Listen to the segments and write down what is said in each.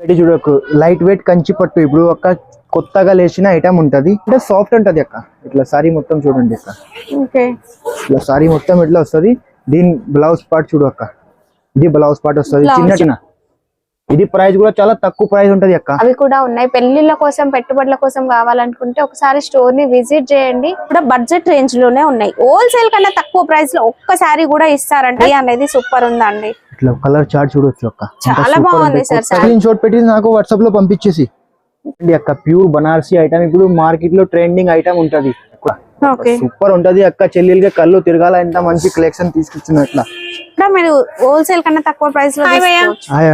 ఇది చూడకు light weight Kanchi పట్టు. ఇప్పుడు ఒక కొత్తగా లేచిన ఐటమ్ ఉంటది. అంటే సాఫ్ట్ ఉంటది అక్క. ఇట్లా సారీ మొత్తం చూడండి అక్క. ఓకే. ఇట్లా సారీ మొత్తం ఇట్లా వస్తది? దీని బ్లౌజ్ పార్ట్ చూడు అక్క. ఇది బ్లౌజ్ పార్ట్ వస్తది. చిన్న చిన్న. ఇది ప్రైస్ కూడా చాలా తక్కువ ప్రైస్ ఉంటది అక్క. అవి కూడా ఉన్నాయి. పెళ్ళిళ్ళ కోసం పెట్టుబడుల కోసం కావాలనుకుంటే ఒకసారి స్టోర్ని విజిట్ చేయండి. కూడా బడ్జెట్ రేంజ్లోనే ఉన్నాయి. హోల్సేల్ కన్నా తక్కువ ప్రైస్లో ఒక్కసారి కూడా ఇస్తారంటే అనేది సూపర్ ఉందండి. ఇట్లా కలర్ చార్ట్ చూడొచ్చు అక్క చాలా బాగుంది సార్ స్క్రీన్ షాట్ పెట్టి నాకు వాట్సాప్లో పంపించేసి. అక్క ప్యూర్ బనారసి ఐటమ్ ఇప్పుడు మార్కెట్లో ట్రెండింగ్ ఐటమ్ ఉంటది. ఓకే సూపర్ ఉంటది అక్క చెల్లెలకి కళ్ళు తిరగాల ఎంత మంచి కలెక్షన్ తీసుకొచ్చిన ఇట్లా కూడా మీరు హోల్సేల్ కన్నా తక్కువ ప్రైస్లో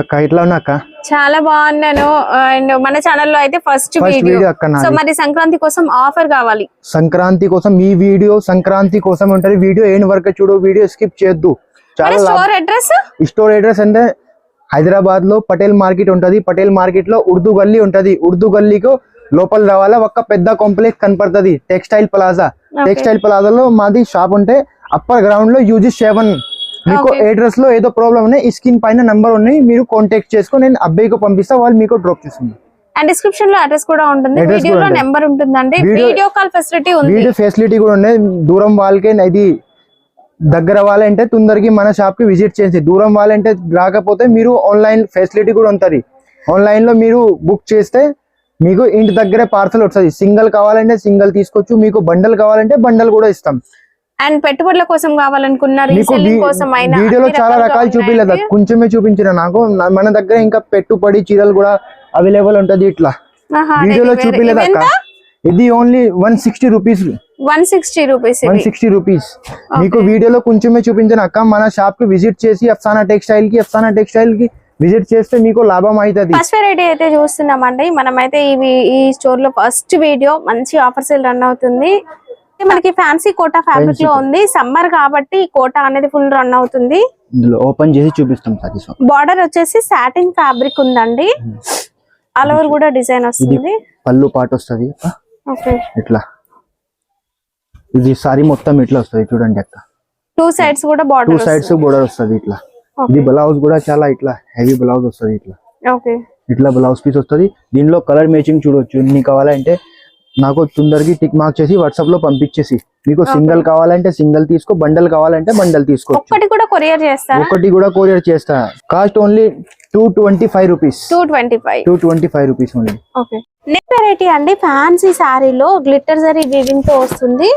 అక్క ఇట్లా ఉన్నా అక్క? చాలా బాగున్నాను. అండ్ మన ఛానల్లో అయితే ఫస్ట్ వీడియో సో మరి సంక్రాంతి కోసం ఆఫర్ కావాలి. సంక్రాంతి కోసం ఈ వీడియో సంక్రాంతి కోసం ఉంటది. వీడియో ఏం వరకు చూడు వీడియో స్కిప్ చేయొద్దు. స్టోర్ అడ్రస్ స్టోర్ అడ్రస్ అంటే హైదరాబాద్లో పటేల్ మార్కెట్ ఉంటది పటేల్ మార్కెట్లో ఉర్దూ గల్లీ ఉంటది. ఉర్దూ గల్లీకు లోపల రావాలా ఒక పెద్ద కాంప్లెక్స్ కనపడుతుంది టెక్స్టైల్ ప్లాజా టెక్స్టైల్ ప్లాజాలో మాది షాప్ ఉంటే అప్పర్ గ్రౌండ్లో యూజీ సెవెన్ మీకు. అడ్రస్లో ఏదో ప్రాబ్లం ఉన్నాయి ఈ స్క్రీన్ పైన నంబర్ ఉన్నాయి మీరు కాంటాక్ట్ చేసుకొని నేను అబ్బాయికి పంపిస్తా వాళ్ళు మీకు డ్రాప్ చేస్తుంది అండ్ డిస్క్రిప్షన్లో అడ్రస్ కూడా ఉంటుంది. వీడియోలో. నెంబర్ ఉంటుందండి. వీడియో కాల్ ఫెసిలిటీ ఉంది. వీడియో ఫెసిలిటీ కూడా ఉన్నాయి. దూరం వాళ్ళకే ఇది దగ్గర వాళ్ళంటే తొందరకి మన షాప్కి విజిట్ చేసి దూరం వాళ్ళంటే రాకపోతే మీరు ఆన్లైన్ ఫెసిలిటీ కూడా ఉంటుంది. ఆన్లైన్లో మీరు బుక్ చేస్తే మీకు ఇంటి దగ్గరే పార్సల్ వస్తుంది. సింగిల్ కావాలంటే సింగిల్ తీసుకోవచ్చు. మీకు బండల్ కావాలంటే బండల్ కూడా ఇస్తాం. అండ్ పెట్టుబడుల కోసం కావాలనుకున్న మీకు రీసెల్లింగ్ వీ- కోసం అయినా వీడియోలో చాలా రకాలు చూపించలేదు. కొంచెమే చూపించిన. నాకు మన దగ్గర ఇంకా పెట్టుబడి చీరలు కూడా అవైలబుల్ ఉంటది ఇట్లా. వీడియోలో చూపించలేదు అక్క? ఇది only one sixty rupees one sixty rupees one sixty rupees మీకు వీడియోలో కొంచెమే చూపించిన అక్క మన షాప్కి విజిట్ చేసి అఫ్సానా టెక్స్టైల్కి అఫ్సానా టెక్స్టైల్కి విజిట్ చేస్తే మీకు లాభం అవుతుంది. ఫస్ట్ వెరైటీ అయితే చూస్తున్నామండి. మనమైతే ఇవి ఈ స్టోర్లో ఫస్ట్ వీడియో మంచి ఆఫర్ సేల్ రన్ అవుతుంది. మనకి ఫ్యాన్సీ కోటా ఫ్యాబ్రిక్లో ఉంది. సమ్మర్ కాబట్టి కోటా అనేది ఫుల్ రన్ అవుతుంది. ఓపెన్ చేసి చూపిస్తాం బార్డర్ వచ్చేసి సాటిన్ ఫ్యాబ్రిక్ ఉందండి. ఆల్ ఓవర్ కూడా డిజైన్ వస్తుంది. పళ్ళు పాట వస్తుంది. ఇట్లా. ఇది సారీ మొత్తం ఇట్లా వస్తుంది చూడండి అక్క. టూ సైడ్స్ కూడా టూ బార్డర్ సైడ్స్ బోర్డర్ వస్తుంది ఇట్లా. ఇది బ్లౌజ్ కూడా చాలా ఇట్లా హెవీ బ్లౌజ్ వస్తుంది ఇట్లా. ఇట్లా బ్లౌజ్ పీస్ వస్తుంది. దీనిలో కలర్ మ్యాచింగ్ చూడొచ్చు. ఎన్ని కావాలంటే నాకు తొందరకి టిక్ మార్క్ చేసి వాట్సాప్లో పంపించేసి. మీకు సింగిల్ కావాలంటే సింగిల్ తీసుకో బండల్ కావాలంటే బండల్ తీసుకోవచ్చు. ఒక్కటి కూడా కొరియర్ చేస్తారా? ఒకటి కూడా కొరియర్ చేస్తా. Cost only two twenty five rupees two twenty five two twenty five rupees only okay next variety అండి ఫ్యాన్సీ శారీలో గ్లిటర్ జరీ వీవింగ్తో వస్తుంది.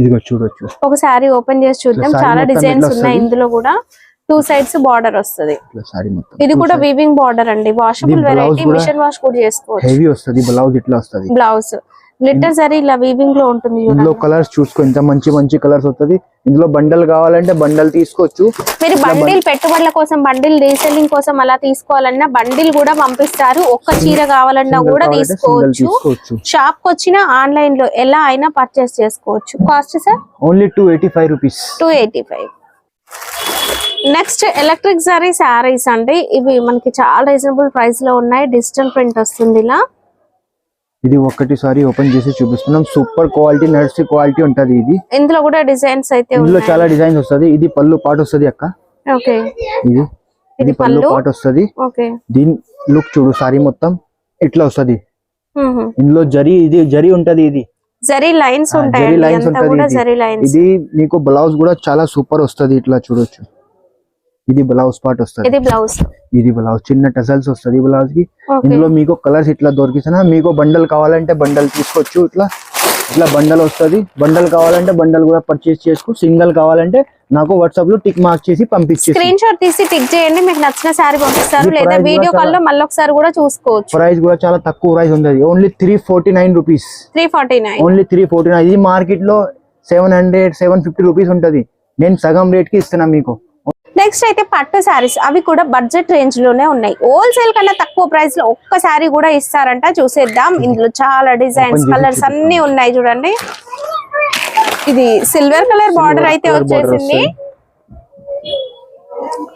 ఇదిగో చూడొచ్చు. ఒక శారీ ఓపెన్ చేసి చూద్దాం. చాలా డిజైన్స్ ఉన్నాయి? ఇందులో కూడా. టూ సైడ్స్ బార్డర్ వస్తుంది. ఇది కూడా వీవింగ్ బార్డర్ అండి. వాషబుల్ వెరైటీ మిషన్ వాష్ కూడా చేసుకోవచ్చు. హెవీ వస్తుంది బ్లౌజ్ ఇట్లా వస్తుంది. బ్లౌజ్ గ్లిటర్ జరీ ఇలా వీవింగ్లో ఉంటుంది ఇందులో కలర్స్ చూసుకో ఎంత మంచి మంచి కలర్స్ వస్తుంది. ఇందులో బండల్ కావాలంటే బండల్ తీసుకోవచ్చు. మీరు బండిల్ పెట్టుబడుల కోసం బండిల్ రీసెల్లింగ్ కోసం అలా తీసుకోవాలన్నా బండిల్ కూడా పంపిస్తారు. ఒక్క చీర కావాలన్నా కూడా తీసుకోవచ్చు. తీసుకోవచ్చు. షాప్కి వచ్చిన ఆన్లైన్లో ఎలా అయినా పర్చేస్ చేసుకోవచ్చు. Cost sir only two eighty five rupees two eighty five next electric sorry saris అండి. ఇవి మనకి చాలా రీజనబుల్ ప్రైస్లో ఉన్నాయి. డిజిటల్ ప్రింట్ వస్తుంది ఇలా. ఇది ఒక్కటి సారీ ఓపెన్ చేసి చూపిస్తున్నాం. సూపర్ క్వాలిటీ నర్సరీ క్వాలిటీ ఉంటది ఇది. ఇందులో కూడా డిజైన్స్ అయితే ఇందులో చాలా డిజైన్స్ వస్తది. ఇది పళ్ళు పాట వస్తది అక్క. ఓకే. ఇది. ఇది పళ్ళు? పాట వస్తది. ఓకే. దీని లుక్ చూడు సారీ మొత్తం. ఇట్లా వస్తది. ఇందులో జరీ ఇది జరీ ఉంటది ఇది. జరీ లైన్స్ ఉంటాయి జరీ లైన్స్ ఉంటది ఇది మీకు బ్లౌజ్ కూడా చాలా సూపర్ వస్తది. ఇట్లా చూడొచ్చు. ఇది బ్లౌజ్ పార్ట్ వస్తది. ఇది బ్లౌజ్. ఇది బ్లౌజ్. చిన్న టజల్స్ వస్తది బ్లౌజ్కి ఇందులో మీకు కలర్స్ ఇట్లా దొరికిసిన మీకు బండల్ కావాలంటే బండల్ తీసుకోవచ్చు. ఇట్లా ఇట్లా బండల్ వస్తది. బండల్ కావాలంటే బండల్ కూడా పర్చేస్ చేసుకో. సింగిల్ కావాలంటే నాకు వాట్సాప్లో టిక్ మార్క్ చేసి పంపించేసి. స్క్రీన్ షాట్ తీసి టిక్ చేయండి. మీకు నచ్చిన శారీ పంపిస్తారు. లేదా వీడియో కాల్లో మళ్ళీ ఒకసారి కూడా చూసుకోవచ్చు. ప్రైస్ కూడా చాలా తక్కువ ప్రైస్ ఉంది. Only three forty nine rupees three forty nine only three forty nine ఇది మార్కెట్లో seven hundred seven fifty rupees ఉంటది. నేను సగం రేట్కి ఇస్తున్నా మీకు. నెక్స్ట్ అయితే పట్టు శారీస్ అవి కూడా బడ్జెట్ రేంజ్లోనే ఉన్నాయి. హోల్సేల్ కన్నా తక్కువ ప్రైస్లో ఒక్క శారీ కూడా ఇస్తారంట. చూసేద్దాం. ఇందులో చాలా డిజైన్స్ కలర్స్. అన్ని ఉన్నాయి చూడండి. ఇది సిల్వర్ కలర్ బార్డర్ అయితే వచ్చేసింది.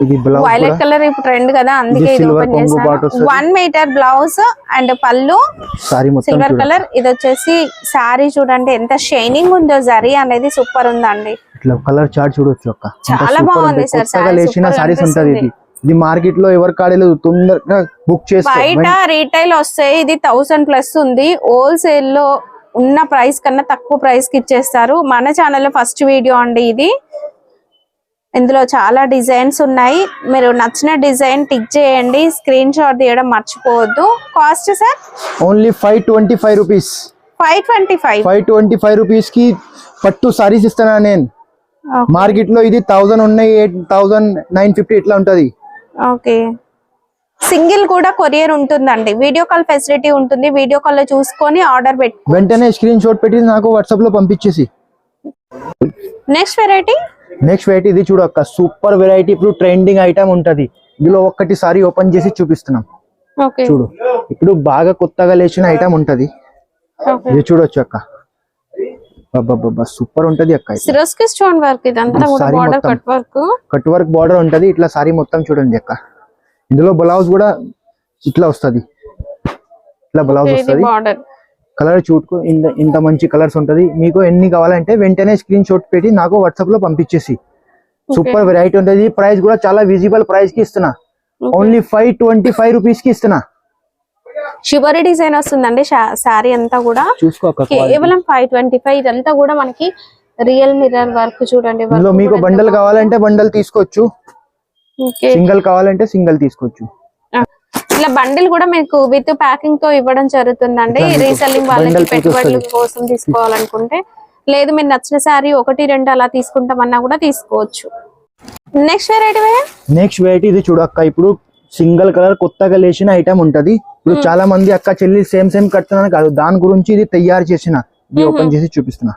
ఇది బ్లౌజ్ వైలెట్ కలర్ ఇప్పుడు ట్రెండ్ కదా అందుకే ఇది ఓపెన్ చేశాను. వన్ మీటర్ బ్లౌజ్ అండ్ పళ్ళు సారీ సిల్వర్. కలర్ ఇది వచ్చేసి శారీ చూడండి ఎంత షైనింగ్ ఉందో జరీ అనేది సూపర్ ఉందండి. ఇట్లా కలర్ చార్ట్ చూడొచ్చు అక్క చాలా బాగుంది. సార్ లేచిన సారీస్ ఉంటది ఇది. ఇది మార్కెట్లో ఎవరి కాడలేదు తొందరగా బుక్ చేసుకో. బయట రీటైల్ వస్తే ఇది థౌసండ్ ప్లస్ ఉంది. హోల్సేల్లో ఉన్న ప్రైస్ కన్నా తక్కువ ప్రైస్కి ఇచ్చేస్తారు. మన ఛానల్లో ఫస్ట్ వీడియో అండి ఇది. ఇందులో చాలా డిజైన్స్ ఉన్నాయి. మీరు నచ్చిన డిజైన్ టిక్ చేయండి. స్క్రీన్ షాట్ తీయడం మర్చిపోవద్దు. Cost sir? Only five twenty five rupees. Five twenty five? Five twenty five రూపీస్కి పట్టు సారీస్ ఇస్తానా నేను? మార్కెట్లో ఇది థౌసండ్ ఉన్నాయి ఎయిట్ థౌసండ్ నైన్ ఫిఫ్టీ ఇట్లా ఉంటది. ఓకే. సింగిల్ కూడా కొరియర్ ఉంటుందండి. వీడియో కాల్ ఫెసిలిటీ ఉంటుంది. వీడియో కాల్లో చూసుకొని ఆర్డర్ పెట్టు వెంటనే స్క్రీన్ షాట్ పెట్టి నాకు వాట్సాప్లో పంపించేసి. Next variety? నెక్స్ట్ వెరైటీ ఇది చూడక్క సూపర్ వెరైటీ ఇప్పుడు ట్రెండింగ్ ఐటమ్ ఉంటది. ఇందులో ఒక్కటి సారీ ఓపెన్ చేసి చూపిస్తున్నాం. చూడు. ఇప్పుడు బాగా కొత్తగా లేచిన ఐటమ్ ఉంటది. ఇది చూడొచ్చు అక్క. సూపర్ ఉంటది అక్క stone work. Cut work cut work border ఉంటది. ఇట్లా సారీ మొత్తం చూడండి అక్క. ఇందులో బ్లౌజ్ కూడా ఇట్లా వస్తది. ఇట్లా బ్లౌజ్ వస్తది. బార్డర్ కలర్ చూడుకో ఇంత ఇంత మంచి కలర్స్ ఉంటది. మీకు ఎన్ని కావాలంటే వెంటనే స్క్రీన్ షాట్ పెట్టి నాకు వాట్సాప్లో పంపించేసి. సూపర్ వెరైటీ ఉంటది. ప్రైస్ కూడా చాలా విజిబుల్ ప్రైస్కి ఇస్తున్నా. ఓన్లీ ఫైవ్ ట్వంటీ ఫైవ్ రూపీస్కి ఇస్తున్నా. షివరి డిజైన్ వస్తుందండి శారీ అంతా కూడా. కేవలం ఫైవ్ ట్వంటీ ఫైవ్ ఇదంతా కూడా మనకి రియల్ మిర్రర్ వర్క్ చూడండి మీకు బండల్ కావాలంటే బండల్ తీసుకోవచ్చు. సింగిల్ కావాలంటే సింగిల్ తీసుకోవచ్చు. ఇలా బండిల్ కూడా మీకు విత్ ప్యాకింగ్తో ఇవ్వడం జరుగుతుందండి. ఇట్లా రీసెల్లింగ్ వాళ్ళకి పెట్టుబడుల. కోసం తీసుకోవాలనుకుంటే. లేదు మీరు నచ్చిన శారీ ఒకటి రెండు అలా తీసుకుంటామన్నా కూడా తీసుకోవచ్చు. నెక్స్ట్ వెరైటీ నెక్స్ట్ వెరైటీ ఇది చూడక్క ఇప్పుడు సింగిల్ కలర్ కొత్తగా లేచిన ఐటమ్ ఉంటది. ఇప్పుడు చాలా మంది అక్క చెల్లి సేమ్ సేమ్ కడుతున్నాను కాదు. దాని గురించి ఇది తయారు చేసిన. ఇది ఓపెన్ చేసి చూపిస్తున్నా.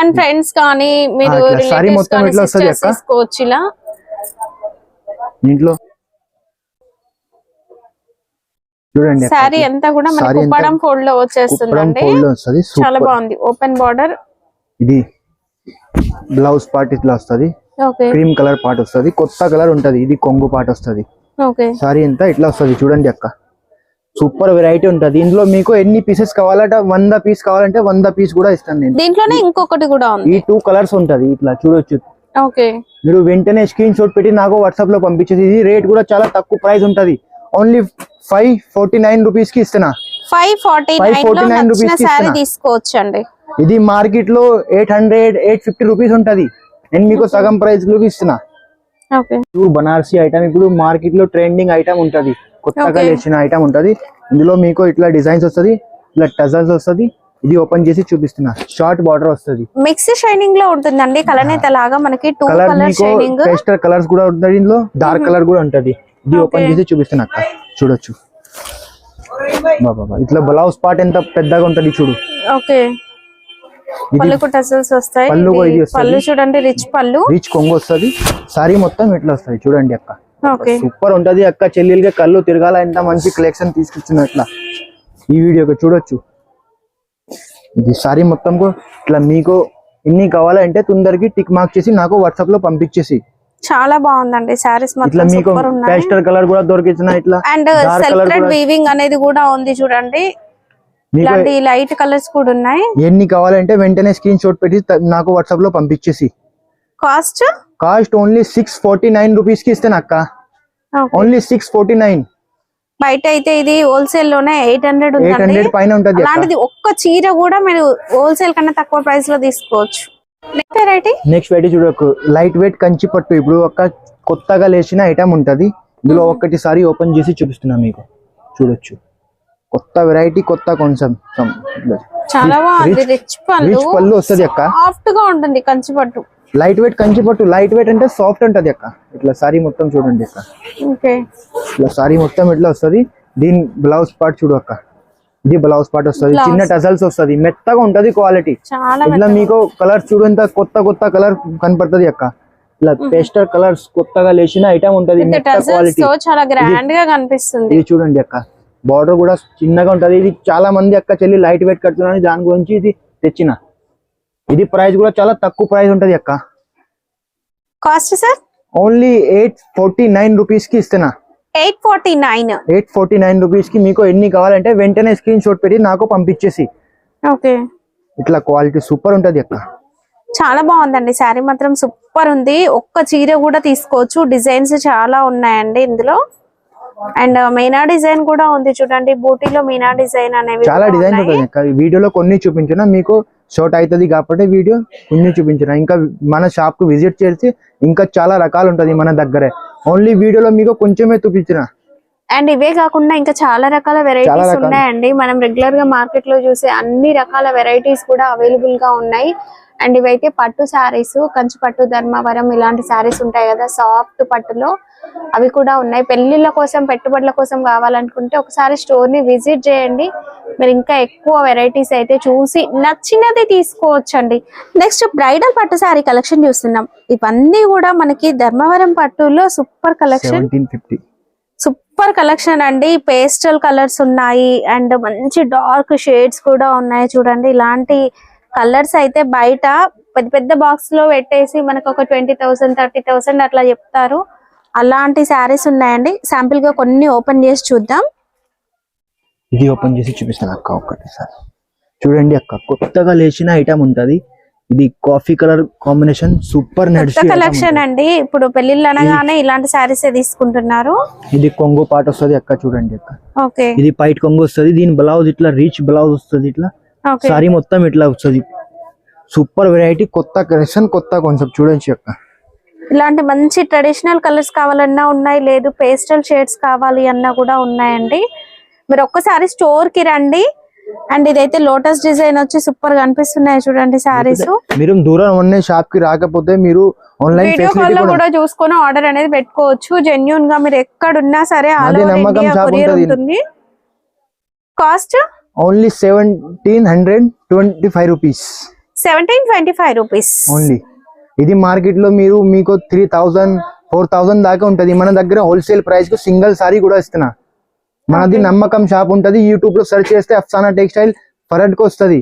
అండ్ ఫ్రెండ్స్ కానీ మీరు ఇట్లా రిలేటివ్స్ మొత్తం ఇట్లా వస్తది అక్క. దీంట్లో చూడండి. శారీ అంతా కూడా మనకి కుప్పడం ఫోల్డ్లో వచ్చేస్తుందండి. చాలా బాగుంది. ఓపెన్ బార్డర్ ఇది బ్లౌజ్ పార్ట్ ఇట్లా వస్తది. ఓకే క్రీమ్ కలర్ పార్ట్ వస్తది. కొత్త కలర్ ఉంటది. ఇది కొంగు పార్ట్ వస్తది. ఓకే సారీ అంతా ఇట్లా వస్తది. చూడండి అక్క. సూపర్ వెరైటీ ఉంటది. ఇందులో మీకు ఎన్ని పీసెస్ కావాలంటే వంద పీస్ కావాలంటే వంద పీస్ కూడా ఇస్తాను నేను. దీంట్లోనే ఇంకొకటి కూడా ఉంది. ఈ టూ కలర్స్ ఉంటది. ఇట్లా చూడొచ్చు. ఓకే మీరు వెంటనే స్క్రీన్ షాట్ పెట్టి నాకు వాట్సాప్లో పంపించేది ఇది రేట్ కూడా చాలా తక్కువ ప్రైస్ ఉంటది. ఓన్లీ ఫైవ్ ఫోర్టీ నైన్ రూపీస్కి ఇస్తున్నా. ఫైవ్ ఫార్టీ నైన్లో 549 నచ్చిన rupees కి శారీ ఇస్తున్నా. తీసుకోవచ్చు అండి ఇది మార్కెట్లో eight hundred eight fifty rupees ఉంటది. నేను మీకు సగం ప్రైస్లో ఇస్తున్నా. ఇప్పుడు బనారసి ఐటమ్ ఇప్పుడు మార్కెట్లో ట్రెండింగ్ ఐటమ్ ఉంటది. కొత్తగా. లేచిన ఐటమ్ ఉంటది. ఇందులో మీకు ఇట్లా డిజైన్స్ వస్తది ఇట్లా టజల్స్ వస్తది. ఇది ఓపెన్ చేసి చూపిస్తున్నా. షార్ట్ బార్డర్ వస్తది. మిక్స్ షైనింగ్లో ఉంటుందండి. కలనేత లాగా మనకి టూ కలర్ కలర్ మీకు షైనింగ్. పేస్టర్ కలర్స్ కూడా ఉంటది ఇందులో. డార్క్ కలర్ కూడా ఉంటది. ఇది ఓపెన్. చేసి చూపిస్తున్నా అక్క. చూడొచ్చు. బాబా ఇట్లా బ్లౌజ్ పార్ట్ ఎంత పెద్దగా ఉంటది చూడు. ఓకే ఇది పళ్ళుకు టసల్స్ వస్తాయి. పళ్ళు చూడండి రిచ్ పళ్ళు. రీచ్ కొంగు వస్తది. సారీ మొత్తం ఇట్లా వస్తది. చూడండి అక్క. సూపర్ ఉంటది అక్క. చెల్లెలకి కళ్ళు తిరగాల. ఎంత మంచి కలెక్షన్ తీసుకొచ్చిన ఇట్లా. ఈ వీడియోకి చూడొచ్చు. ఇది సారీ మొత్తం ఇట్లా మీకు ఎన్ని కావాలంటే తొందరకి టిక్ మార్క్ చేసి నాకు వాట్సాప్లో పంపించేసి. చాలా బాగుందండి. ఇట్లా మొత్తం సూపర్ ఉన్నాయి. పేస్టర్ కలర్ కూడా దొరికించిన ఇట్లా అండ్ కూడా- వీవింగ్ అనేది కూడా ఉంది చూడండి. ఇలాంటి లైట్ కలర్స్ కూడా ఉన్నాయి. ఎన్ని కావాలంటే వెంటనే స్క్రీన్ షాట్ పెట్టి నాకు వాట్సాప్లో పంపించేసి. Cost cost only six forty nine రూపీస్కి ఇస్తాను అక్క. ఓన్లీ సిక్స్ ఫార్టీ నైన్ బయట అయితే ఇది హోల్సేల్లోనే ఎయిట్ హండ్రెడ్ ఉంటది అలాంటిది ఒక్క చీర కూడా మీరు హోల్సేల్ కన్నా తక్కువ ప్రైస్లో తీసుకోవచ్చు. నెక్స్ట్ వెరైటీ చూడకు. లైట్ వెయిట్ కంచి పట్టు. ఇప్పుడు ఒక కొత్తగా లేచిన ఐటమ్ ఉంటది. ఇందులో ఒక్కటి సారి ఓపెన్ చేసి చూపిస్తున్నా మీకు. చూడొచ్చు. కొత్త వెరైటీ కొత్త కొంచెం చాలా బాగుంది. Rich- రిచ్ పళ్ళు. రిచ్ పళ్ళు వస్తది అక్క. సాఫ్ట్గా ఉంటుంది కంచి పట్టు. లైట్ వెయిట్ కంచి పట్టు. లైట్ వెయిట్ అంటే సాఫ్ట్ ఉంటది అక్క. ఇట్లా సారీ మొత్తం చూడండి అక్క. ఇట్లా సారీ మొత్తం ఇట్లా వస్తది. దీని బ్లౌజ్ పార్ట్ చూడు అక్క. ఇది బ్లౌజ్ పార్ట్ వస్తది. చిన్న టజల్స్ వస్తది మెత్తగా ఉంటది క్వాలిటీ ఇట్లా మీకు కలర్ చూడంత కొత్త కొత్త కలర్ కనపడుతుంది అక్క. ఇట్లా పేస్టర్ కలర్స్ కొత్తగా లేచిన ఐటమ్ ఉంటది మెత్త క్వాలిటీ చాలా గ్రాండ్గా కనిపిస్తుంది. ఇది చూడండి అక్క. బార్డర్ కూడా చిన్నగా ఉంటది ఇది చాలా మంది అక్క చెల్లి లైట్ వెయిట్ కడుతున్నారని దాని గురించి ఇది తెచ్చిన. ఇది ప్రైస్ కూడా చాలా తక్కువ ప్రైస్ ఉంటది అక్క. Cost sir only eight forty nine రూపీస్కి ఇస్తున్నా. Eight forty nine. Eight forty nine రూపీస్కి మీకు ఎన్ని కావాలంటే వెంటనే స్క్రీన్ షాట్ పెట్టి నాకు పంపించేసి. ఓకే. ఇట్లా క్వాలిటీ సూపర్ ఉంటది అక్క. చాలా బాగుందండి. శారీ మాత్రం సూపర్ ఉంది. ఒక్క చీర కూడా తీసుకోవచ్చు. డిజైన్స్ చాలా ఉన్నాయండి ఇందులో. అండ్ మీనా డిజైన్ కూడా ఉంది చూడండి. బూటీలో మీనా డిజైన్ అనేవి చాలా. ఈ వీడియోలో కొన్ని చూపించిన మీకు షార్ట్ అవుతుంది కాబట్టి వీడియో కొన్ని చూపించిన. ఇంకా మన షాప్కు విజిట్ చేసి ఇంకా చాలా రకాలు ఉంటది మన దగ్గరే. ఓన్లీ వీడియోలో మీకు కొంచెమే చూపించిన. అండ్ ఇవే కాకుండా ఇంకా చాలా రకాల వెరైటీస్. ఉన్నాయండి. మనం రెగ్యులర్గా మార్కెట్లో చూసే అన్ని రకాల వెరైటీస్ కూడా అవైలబుల్గా ఉన్నాయి. అండ్ ఇవైతే పట్టు శారీస్ కంచి పట్టు ధర్మవరం ఇలాంటి శారీస్ ఉంటాయి కదా సాఫ్ట్ పట్టులో అవి కూడా ఉన్నాయి. పెళ్ళిళ్ళ కోసం పెట్టుబడుల కోసం కావాలనుకుంటే ఒకసారి స్టోర్ని విజిట్ చేయండి. మీరు ఇంకా ఎక్కువ వెరైటీస్ అయితే చూసి నచ్చినది తీసుకోవచ్చండి. నెక్స్ట్ బ్రైడల్ పట్టు శారీ కలెక్షన్ చూస్తున్నాం. ఇవన్నీ కూడా మనకి ధర్మవరం పట్టులో సూపర్ కలెక్షన్ సూపర్ కలెక్షన్ అండి. పేస్టల్ కలర్స్ ఉన్నాయి. అండ్ మంచి డార్క్ షేడ్స్ కూడా ఉన్నాయి. చూడండి ఇలాంటి కలర్స్ అయితే బయట పెద్ద పెద్ద బాక్స్లో పెట్టేసి మనకు ఒక ట్వంటీ థౌసండ్ థర్టీ థౌసండ్ అట్లా చెప్తారు. అలాంటి శారీస్ ఉన్నాయండి. శాంపిల్గా కొన్ని ఓపెన్ చేసి చూద్దాం. ఇది ఓపెన్ చేసి చూపిస్తాను అక్క ఒక్కటిసారి చూడండి అక్క కొత్తగా లేచిన ఐటమ్ ఉంటది. ఇది coffee colour combination super collection అండి. ఇప్పుడు పెళ్ళిళ్ళు అనగానే ఇలాంటి శారీస్ తీసుకుంటున్నారు? ఇది కొంగు పాట వస్తది అక్క చూడండి అక్క. ఓకే. ఇది పైట్ కొంగు వస్తది. దీని బ్లౌజ్ ఇట్లా రీచ్ బ్లౌజ్ వస్తది ఇట్లా. సారీ మొత్తం ఇట్లా వస్తది. సూపర్ వెరైటీ కొత్త కలెక్షన్ కొత్త కాన్సెప్ట్ చూడండి అక్క. ఇలాంటి మంచి ట్రెడిషనల్ కలర్స్ కావాలన్నా ఉన్నాయి లేదు పేస్టల్ షేడ్స్ కావాలి అన్నా కూడా ఉన్నాయండి. మీరు ఒక్కసారి స్టోర్కి రండి. అండ్ ఇదైతే లోటస్ డిజైన్ వచ్చి సూపర్గా అనిపిస్తున్నాయి చూడండి సారీస్ మీరు దూరం ఉన్న షాప్కి రాకపోతే మీరు ఆన్లైన్ వీడియో కాల్లో కూడా చూసుకొని ఆర్డర్ అనేది పెట్టుకోవచ్చు. జెన్యున్గా మీరు ఎక్కడ ఉన్నా సరే. ఉంటుంది. Cost only seventeen hundred twenty five rupees. Seventeen twenty five rupees. Only. ఇది మార్కెట్లో మీరు మీకు త్రీ థౌజండ్ ఫోర్ థౌజండ్ దాకా ఉంటది. మన దగ్గర హోల్సేల్ ప్రైస్కు సింగిల్ సారీ కూడా ఇస్తున్నా. మనది నమ్మకం షాప్ ఉంటది. యూట్యూబ్లో సెర్చ్ చేస్తే అఫ్సానా టెక్స్టైల్ ఫరడ్కు వస్తది